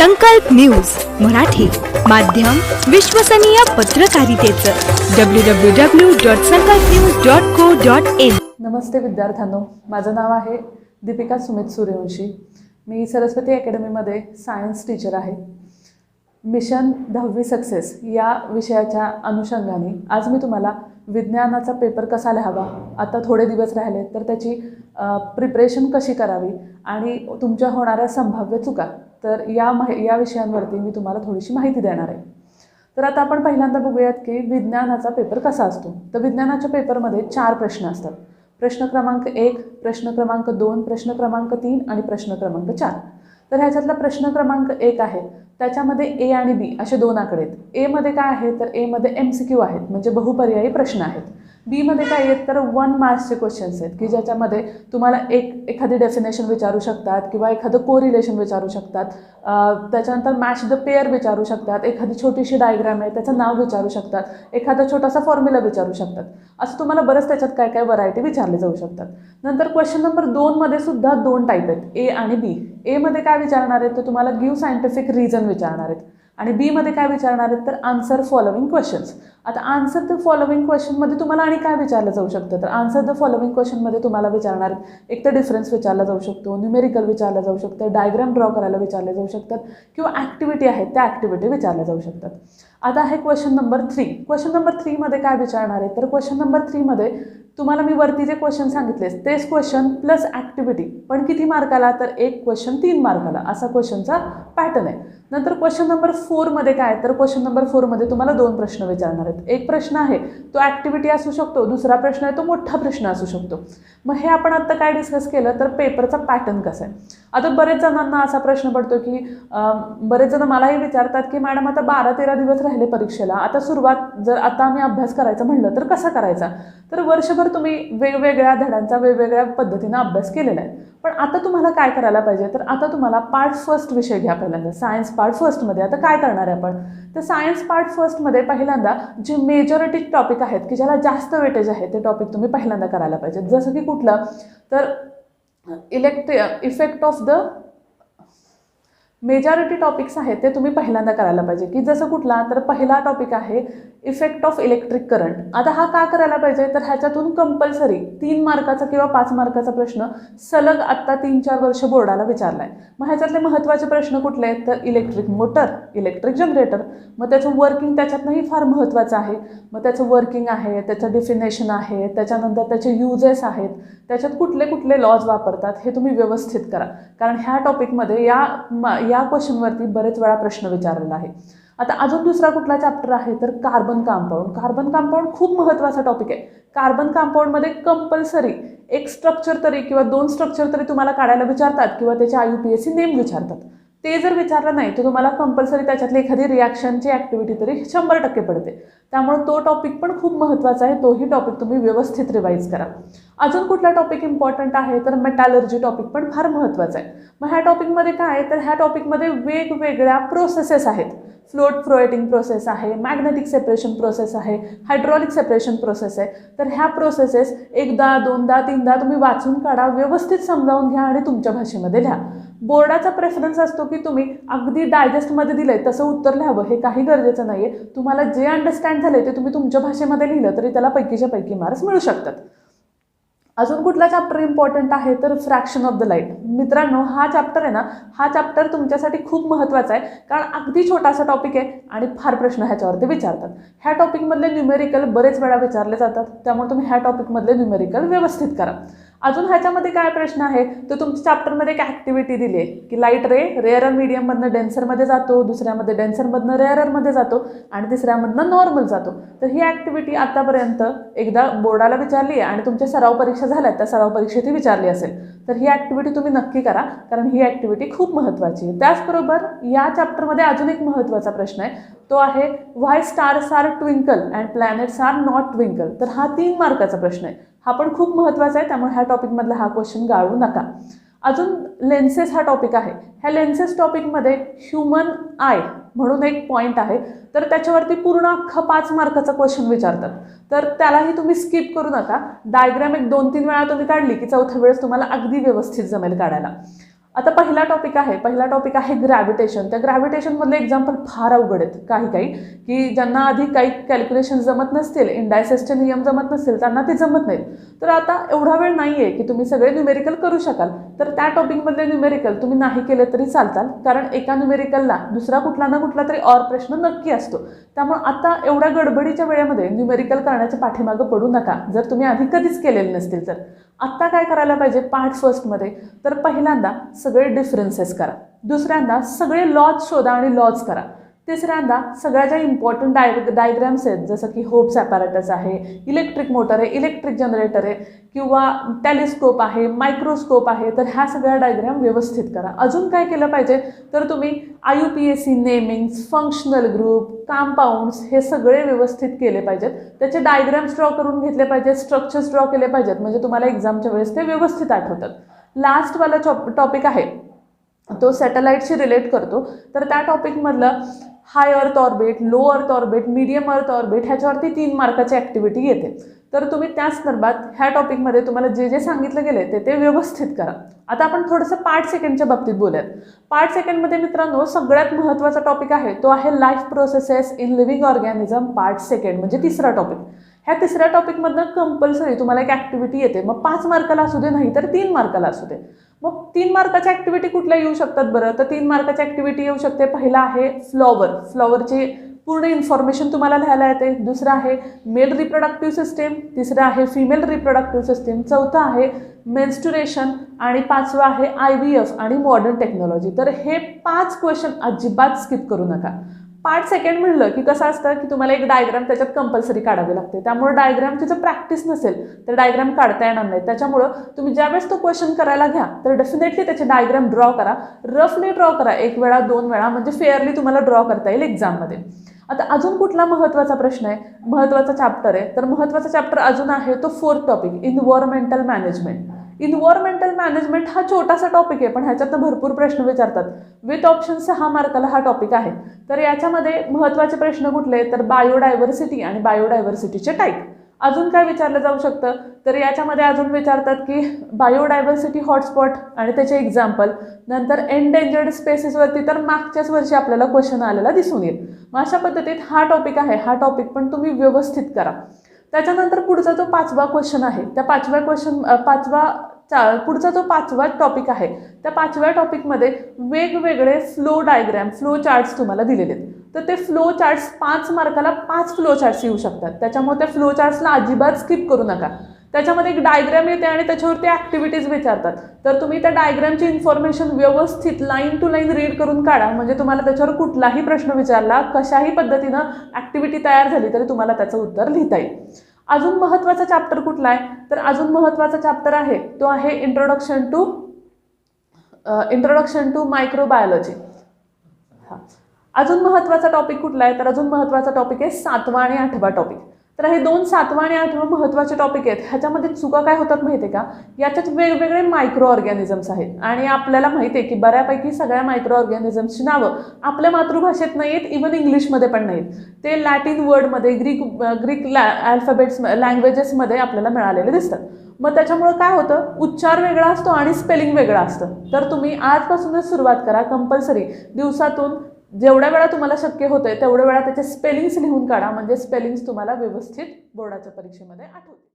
संकल्प न्यूज मराठी माध्यम विश्वसनीय पत्रकारितेचं. W W W dot Sankalp news dot co dot in नमस्ते विद्यार्थ्यांनो माझं नाव आहे दीपिका सुमित सूर्यवंशी. मी सरस्वती अकॅडमीमध्ये सायन्स टीचर आहे. मिशन दहावी सक्सेस या विषयाच्या अनुषंगाने आज मी तुम्हाला विज्ञानाचा पेपर कसा लिहावा आता थोडे दिवस राहिले तर त्याची प्रिपरेशन कशी करावी आणि तुमच्या होणाऱ्या संभाव्य चुका तर या माहि या विषयांवरती मी तुम्हाला थोडीशी माहिती देणार आहे. तर आता आपण पहिल्यांदा बघूयात की विज्ञानाचा पेपर कसा असतो? तर विज्ञानाच्या पेपरमध्ये चार प्रश्न असतात. प्रश्न क्रमांक एक प्रश्न क्रमांक दोन प्रश्न क्रमांक तीन आणि प्रश्न क्रमांक चार. तर ह्याच्यातला प्रश्न क्रमांक एक आहे. त्याच्यामध्ये ए आणि बी असे दोन आकडे आहेत. एमध्ये काय आहे? तर एमध्ये एम सी क्यू आहेत. म्हणजे बहुपर्यायी प्रश्न आहेत. बीमध्ये काय आहेत? तर वन मार्क्सचे क्वेश्चन्स आहेत की ज्याच्यामध्ये तुम्हाला एक एखादी डेफिनेशन विचारू शकतात किंवा एखादं कोरिलेशन विचारू शकतात. त्याच्यानंतर मॅच द पेअर विचारू शकतात एखादी छोटीशी डायग्राम आहे त्याचं नाव विचारू शकतात एखादा छोटासा फॉर्म्युला विचारू शकतात. असं तुम्हाला बरंच त्याच्यात काय काय व्हरायटी विचारले जाऊ शकतात. नंतर क्वेश्चन नंबर दोनमध्ये सुद्धा दोन टाईप आहेत ए आणि बी एमध्ये काय विचारणार आहेत? तर तुम्हाला गिव्ह सायंटिफिक रिझन विचारणार आहेत. आणि बीमध्ये काय विचारणार आहेत? तर आन्सर फॉलोविंग क्वेश्चन्स आता आन्सर द फॉलोविंग क्वेश्चनमध्ये तुम्हाला आणि काय विचारलं जाऊ शकतं? तर आन्सर द फॉलोविंग क्वेश्चनमध्ये तुम्हाला विचारणार आहेत एक तर डिफरन्स विचारला जाऊ शकतो न्यूमेरिकल विचारलं जाऊ शकतं डायग्राम ड्रॉ करायला विचारले जाऊ शकतात किंवा ॲक्टिव्हिटी आहेत त्या ॲक्टिव्हिटी विचारल्या जाऊ शकतात. आता आहे question number three question number थ्रीमध्ये काय विचारणार आहे? तर क्वेश्चन नंबर थ्रीमध्ये तुम्हाला मी वरती जे क्वेश्चन सांगितलेस तेच क्वेश्चन प्लस ॲक्टिव्हिटी पण किती मार्काला तर एक क्वेश्चन तीन मार्काला असा क्वेश्चनचा पॅटर्न आहे. नंतर क्वेश्चन नंबर फोरमध्ये काय? आहे? तर क्वेश्चन नंबर फोरमध्ये तुम्हाला दोन प्रश्न विचारणार आहेत. एक प्रश्न आहे तो ॲक्टिव्हिटी असू शकतो. दुसरा प्रश्न आहे तो मोठा प्रश्न असू शकतो. मग हे आपण आत्ता काय डिस्कस केलं? तर पेपरचा पॅटर्न कसा आहे? आता बरेच जणांना असा प्रश्न पडतो की बरेच जण मलाही विचारतात की मॅडम आता बारा तेरा दिवस राहिले परीक्षेला. आता सुरुवात जर आता आम्ही अभ्यास करायचा म्हणलं तर कसा करायचा? तर वर्षभर तुम्ही वेगवेगळ्या धड्यांचा वेगवेगळ्या पद्धतीनं अभ्यास केलेला आहे. पण आता तुम्हाला काय करायला पाहिजे? तर आता तुम्हाला पार्ट फर्स्ट विषय घ्या पहिल्यांदा. सायन्स पार्ट फर्स्टमध्ये आता काय करणार आहे आपण? तर सायन्स पार्ट फर्स्टमध्ये पहिल्यांदा जे मेजॉरिटी टॉपिक आहेत की ज्याला जास्त वेटेज आहे ते टॉपिक तुम्ही पहिल्यांदा करायला पाहिजे. जसं की कुठलं? तर electric effect of the majority topics आहेत ते तुम्ही पहिल्यांदा करायला पाहिजे. की जसं कुठला तर पहिला टॉपिक आहे इफेक्ट ऑफ इलेक्ट्रिक करंट आता हा का करायला पाहिजे? तर ह्याच्यातून कंपल्सरी तीन मार्काचा किंवा पाच मार्काचा प्रश्न सलग आत्ता तीन चार वर्ष बोर्डाला विचारला आहे मग ह्याच्यातले महत्त्वाचे प्रश्न कुठले आहेत? तर इलेक्ट्रिक मोटर इलेक्ट्रिक जनरेटर मग त्याचं वर्किंग त्याच्यातनंही फार महत्त्वाचं आहे. मग त्याचं वर्किंग आहे त्याचं डिफिनेशन आहे त्याच्यानंतर त्याचे युजेस आहेत. त्याच्यात कुठले कुठले लॉज वापरतात हे तुम्ही व्यवस्थित करा. कारण ह्या टॉपिकमध्ये या या क्वेश्चनवरती बरेच वेळा प्रश्न विचारलेला आहे. आता अजून दुसरा कुठला चॅप्टर आहे? तर कार्बन कंपाऊंड कार्बन कंपाऊंड खूप महत्त्वाचा टॉपिक आहे. कार्बन कंपाऊंडमध्ये कंपल्सरी एक स्ट्रक्चर तरी किंवा दोन स्ट्रक्चर तरी तुम्हाला काढायला विचारतात किंवा त्याचे I U P S C name विचारतात. ते जर विचारलं नाही तर तुम्हाला कंपल्सरी त्याच्यातली एखादी रिॲक्शनची ॲक्टिव्हिटी तरी शंभर टक्के पडते. त्यामुळे तो टॉपिक पण खूप महत्त्वाचा आहे. तोही टॉपिक तुम्ही व्यवस्थित रिवाईज करा. अजून कुठला टॉपिक इम्पॉर्टंट आहे? तर मेटॅलर्जी टॉपिक पण फार महत्त्वाचा आहे. मग ह्या टॉपिकमध्ये काय आहे? तर ह्या टॉपिकमध्ये वेगवेगळ्या प्रोसेसेस आहेत. फ्लोट फ्लोएटिंग प्रोसेस आहे मॅग्नेटिक सेपरेशन प्रोसेस आहे हायड्रॉलिक सेपरेशन प्रोसेस आहे. तर ह्या प्रोसेसेस एकदा दोनदा तीनदा तुम्ही वाचून काढा व्यवस्थित समजावून घ्या आणि तुमच्या भाषेमध्ये लिहा. बोर्डाचा प्रेफरन्स असतो की तुम्ही अगदी डायजेस्टमध्ये दिलं आहे तसं उत्तर लिहावं हे काही गरजेचं नाही आहे तुम्हाला जे अंडरस्टँड झाले ते तुम्ही तुमच्या भाषेमध्ये लिहिलं तरी त्याला पैकीच्या पैकी मार्क्स मिळू शकतात. अजून कुठला चॅप्टर इम्पॉर्टंट आहे तर फ्रॅक्शन ऑफ द लाइट मित्रांनो हा चॅप्टर आहे ना हा चॅप्टर तुमच्यासाठी खूप महत्त्वाचा आहे कारण अगदी छोटासा टॉपिक आहे आणि फार प्रश्न ह्याच्यावरती विचारतात. ह्या टॉपिकमधले न्यूमेरिकल बरेच वेळा विचारले जातात त्यामुळे तुम्ही ह्या टॉपिकमधले न्यूमेरिकल व्यवस्थित करा. अजून ह्याच्यामध्ये काय प्रश्न आहे? तर तुमच्या चॅप्टरमध्ये एक ॲक्टिव्हिटी दिली आहे की लाइट रे रेअरर मीडियममधनं डेन्सरमध्ये जातो दुसऱ्यामध्ये डेन्सरमधनं रेअररमध्ये जातो आणि तिसऱ्यामधनं नॉर्मल जातो. तर ही ॲक्टिव्हिटी आतापर्यंत एकदा बोर्डाला विचारली आहे आणि तुमच्या सराव परीक्षा झाल्यात त्या सराव परीक्षेतही विचारली असेल. तर ही ॲक्टिव्हिटी तुम्ही नक्की करा कारण ही ॲक्टिव्हिटी खूप महत्त्वाची आहे. त्याचबरोबर या चॅप्टरमध्ये अजून एक महत्त्वाचा प्रश्न आहे. तो आहे why stars are twinkle and planets are not twinkle तर हा तीन मार्काचा प्रश्न आहे. हा पण खूप महत्त्वाचा आहे त्यामुळे ह्या टॉपिकमधला हा क्वेश्चन गाळू नका. अजून लेन्सेस हा टॉपिक आहे. ह्या लेन्सेस टॉपिकमध्ये ह्युमन आय म्हणून एक पॉईंट आहे. तर त्याच्यावरती पूर्ण अख्खा पाच मार्काचा क्वेश्चन विचारतात. तर त्यालाही तुम्ही स्किप करू नका. डायग्राम एक दोन तीन वेळा तुम्ही काढली की चौथ्या वेळेस तुम्हाला अगदी व्यवस्थित जमेल काढायला. आता पहिला टॉपिक आहे पहिला टॉपिक आहे ग्रॅव्हिटेशन त्या ग्रॅव्हिटेशनमधले एक्झाम्पल फार अवघड आहेत काही काही की ज्यांना आधी काही कॅल्क्युलेशन जमत नसतील इंडायसेसचे नियम जमत नसतील त्यांना ते जमत नाहीत. तर आता एवढा वेळ नाही आहे की तुम्ही सगळे न्यूमेरिकल करू शकाल. तर त्या टॉपिकमधले न्यूमेरिकल तुम्ही नाही केले तरी चालताल. कारण एका न्युमेरिकलला दुसरा कुठला ना कुठला तरी ऑर प्रश्न नक्की असतो. त्यामुळे आता एवढ्या गडबडीच्या वेळेमध्ये न्यूमेरिकल करण्याच्या पाठीमागं पडू नका. जर तुम्ही आधी कधीच केलेले नसतील तर. आत्ता काय करायला पाहिजे? पार्ट फर्स्टमध्ये तर पहिल्यांदा सगळे डिफरन्सेस करा. दुसऱ्यांदा सगळे लॉज शोधा आणि लॉज करा. तिसऱ्यांदा सगळ्या ज्या इम्पॉर्टंट डाय डायग्रॅम्स आहेत जसं की होप्स ॲपॅरेटस आहे इलेक्ट्रिक मोटर आहे इलेक्ट्रिक जनरेटर आहे किंवा टेलिस्कोप आहे मायक्रोस्कोप आहे तर ह्या सगळ्या डायग्रॅम व्यवस्थित करा. अजून काय केलं पाहिजे? तर तुम्ही I U P S C namings functional group compounds हे सगळे व्यवस्थित केले पाहिजेत. त्याचे डायग्रॅम्स ड्रॉ करून घेतले पाहिजेत स्ट्रक्चर्स ड्रॉ केले पाहिजेत. म्हणजे तुम्हाला एक्झामच्या वेळेस ते व्यवस्थित आठवतात. लास्टवाला टॉपिक आहे. तो सॅटेलाईटशी रिलेट करतो. तर त्या टॉपिकमधलं high earth orbit low earth orbit medium earth orbit ह्याच्यावरती तीन मार्काची ॲक्टिव्हिटी येते. तर तुम्ही त्या संदर्भात ह्या टॉपिकमध्ये तुम्हाला जे जे सांगितलं गेले ते ते व्यवस्थित करा. आता आपण थोडंसं पार्ट सेकंडच्या बाबतीत बोलूयात. पार्ट सेकंडमध्ये मित्रांनो सगळ्यात महत्त्वाचा टॉपिक आहे तो आहे life processes in living organism part second म्हणजे तिसरा टॉपिक ह्या तिसऱ्या टॉपिकमधनं कंपल्सरी तुम्हाला एक ॲक्टिव्हिटी येते. मग पाच मार्काला असू दे नाही तर तीन मार्काला असू दे. मग तीन मार्काच्या ॲक्टिव्हिटी कुठल्या येऊ शकतात बरं? तर तीन मार्काची ॲक्टिव्हिटी येऊ शकते. पहिला आहे फ्लॉवर फ्लॉवरची पूर्ण इन्फॉर्मेशन तुम्हाला लिहायला येते. दुसरं आहे मेल रिप्रोडक्टिव्ह सिस्टीम तिसरं आहे फिमेल रिप्रोडक्टिव्ह सिस्टीम चौथं आहे मेन्स्टुरेशन आणि पाचवं आहे आय व्ही एफ आणि मॉडर्न टेक्नॉलॉजी तर हे पाच क्वेश्चन अजिबात स्किप करू नका. पार्ट सेकंड म्हणलं की कसं असतं की तुम्हाला एक डायग्राम त्याच्यात कंपल्सरी काढावी लागते. त्यामुळे डायग्रामची जर प्रॅक्टिस नसेल तर डायग्राम काढता येणार नाही. त्याच्यामुळं तुम्ही ज्यावेळेस तो क्वेश्चन करायला घ्या तर डेफिनेटली त्याचे डायग्राम ड्रॉ करा. रफली ड्रॉ करा एक वेळा दोन वेळा म्हणजे फेअरली तुम्हाला ड्रॉ करता येईल एक्झाममध्ये आता अजून कुठला महत्त्वाचा प्रश्न आहे? महत्त्वाचा चॅप्टर आहे. तर महत्त्वाचा चॅप्टर अजून आहे तो fourth topic environmental management environmental management हा छोटासा टॉपिक आहे पण ह्याच्यातनं भरपूर प्रश्न विचारतात. विथ ऑप्शन सहा मार्काला हा टॉपिक आहे. तर याच्यामध्ये महत्त्वाचे प्रश्न कुठले? तर बायोडायव्हर्सिटी आणि बायोडायव्हर्सिटीचे टाईप अजून काय विचारलं जाऊ शकतं? तर याच्यामध्ये अजून विचारतात की बायोडायव्हर्सिटी हॉटस्पॉट आणि त्याचे एक्झाम्पल नंतर एनडेंजर्ड स्पेसेसवरती तर मागच्याच वर्षी आपल्याला क्वेश्चन आलेला दिसून येईल. मग अशा पद्धतीत हा टॉपिक आहे. हा टॉपिक पण तुम्ही व्यवस्थित करा. त्याच्यानंतर पुढचा जो पाचवा क्वेश्चन आहे त्या पाचव्या क्वेश्चन पाचवा चा पुढचा जो पाचवा टॉपिक आहे त्या पाचव्या टॉपिकमध्ये वेगवेगळे फ्लो डायग्रॅम फ्लो चार्ट्स तुम्हाला दिलेले आहेत. तर ते फ्लो चार्ट्स पाच मार्काला पाच फ्लो चार्ट्स येऊ शकतात. त्याच्यामुळे त्या फ्लो चार्ट्सला अजिबात स्किप करू नका. त्याच्यामध्ये एक डायग्रॅम येते आणि त्याच्यावरती ॲक्टिव्हिटीज विचारतात. तर तुम्ही त्या डायग्रॅमची इन्फॉर्मेशन व्यवस्थित लाईन टू लाईन रीड करून काढा. म्हणजे तुम्हाला त्याच्यावर कुठलाही प्रश्न विचारला कशाही पद्धतीनं ॲक्टिव्हिटी तयार झाली तरी तुम्हाला त्याचं उत्तर लिहिता येईल. अजून महत्त्वाचा चॅप्टर कुठला आहे? तर अजून महत्त्वाचा चॅप्टर आहे तो आहे introduction to introduction to microbiology हां. अजून महत्त्वाचा टॉपिक कुठला आहे? तर अजून महत्त्वाचा टॉपिक आहे सातवा आणि आठवा टॉपिक तर हे दोन सातवा आणि आठवा महत्त्वाचे टॉपिक आहेत. ह्याच्यामध्ये चुका काय होतात माहिती आहे का? याच्यात वेगवेगळे मायक्रो ऑर्गॅनिझम्स आहेत. आणि आपल्याला माहिती आहे की बऱ्यापैकी सगळ्या मायक्रो ऑर्गॅनिझम्सची नावं आपल्या मातृभाषेत नाही आहेत इवन इंग्लिशमध्ये पण नाहीत. ते लॅटिन वर्डमध्ये ग्रीक ग्रीक लॅ अल्फाबेट्स लँग्वेजेसमध्ये आपल्याला मिळालेले दिसतात. मग त्याच्यामुळं काय होतं? उच्चार वेगळा असतो आणि स्पेलिंग वेगळा असतं. तर तुम्ही आजपासूनच सुरुवात करा कंपल्सरी दिवसातून जेवढ्या वेळा तुम्हाला शक्य होतंय तेवढ्या वेळा त्याचे स्पेलिंग्स लिहून काढा. म्हणजे स्पेलिंग्स तुम्हाला व्यवस्थित बोर्डाच्या परीक्षेमध्ये आठवतील.